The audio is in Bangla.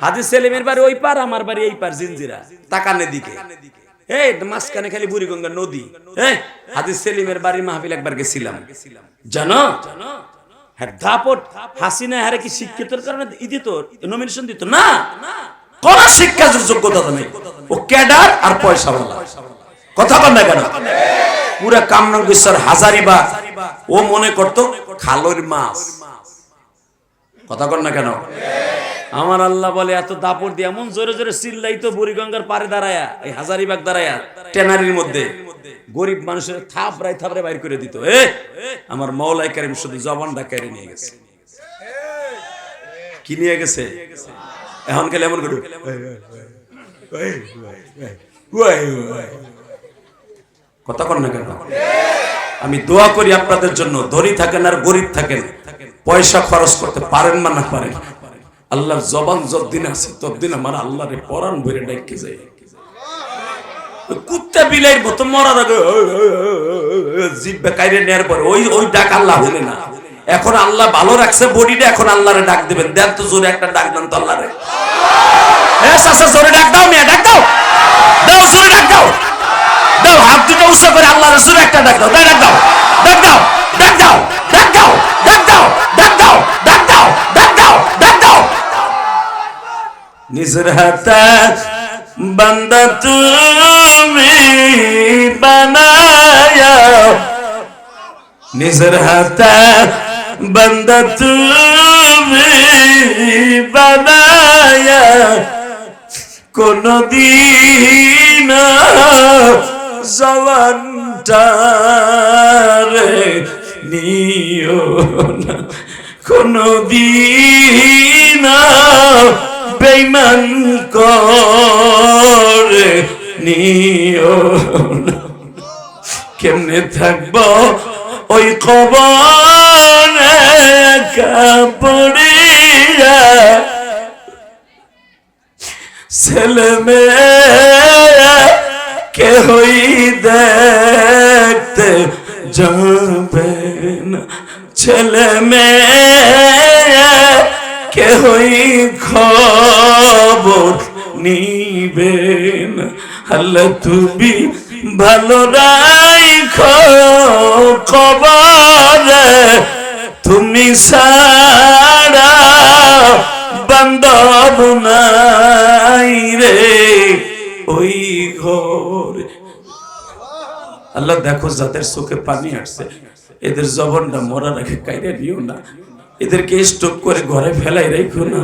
হাজি সেলিমের বাড়ি ওই পার, আমার বাড়ি এই পার, জিনজিরা। তাকানে দিকে। এই খালি নদী। সেলিমের জানো? হ্যাঁ দিত? না। যোগ্যতা নেই। ও আর পয়সা কথা পুরা বিশ্বের হাজারিবা ও মনে করতো খালোর মাছ। কথা কর না কেন? আমার আল্লাহ বলে, এত দাপড় দিয়ে এমন জোরে জোরে চিল্লাইতো বুড়িগঙ্গার পারে দাঁড়ায়া, এই হাজারিবাগ দাঁড়ায়া টেনারির মধ্যে। গরিব মানুষের থাপড়াই থাপড়াই বাইর করে দিত। এ, আমার মৌলাই কারিম শুধু জবানটা কেড়ে নিয়ে গেছে। কি নিয়ে গেছে? এখন গেলে এমন করে কথা কর না কেন? আমি দোয়া করি আপনাদের জন্য, ধনী থাকেন আর গরিব থাকেন। পয়সা খরচ করতে পারেন বা না পারেন আল্লাহর জবান যতদিন আছে ততদিন আমার আল্লাহরে পরাণ ভরে ডাইকে যায়। কুত্তা বিলাইয়ের মতো মরার আগে জিব্বে কাইরে নেয়ার পরে ওই ওই ডাক আল্লাহ হলে না। এখন আল্লাহ ভালো রাখছে, বডিটা এখন আল্লাহরে ডাক দিবেন। দেন তো জোরে একটা ডাক দেন তো আল্লাহরে। এ সাসা জোরে ডাক দাও মিয়া, ডাক দাও। দাও, জোরে ডাক দাও। দাও, হাত দুটো উৎস করে আল্লাহর জোরে একটা ডাক দাও। নিজের হাতে বান্দা তুমি বানায়া নিজের হাতে বান্দা তুমি বানায়া কোনদিন জবানটারে নিও না। বেইমান করে নিও কেমনে থাকব? ওই কবরে কাপড়িয়া। ছেলে মেয়ে কেহই দেখতে যাবে না। ছেলে মেয়ে কেহই খবর নিবে না আল্লাহ তুমি ভালো রাইখো খবরে। তুমি সারা বান্ধব নাই রে ওই ঘরে। আল্লাহ দেখো যাদের চোখে পানি আসছে, এদের জবনটা মরার আগে কাইরে নিও না। এদেরকে স্টপ করে ঘরে ফেলাই রাখো না।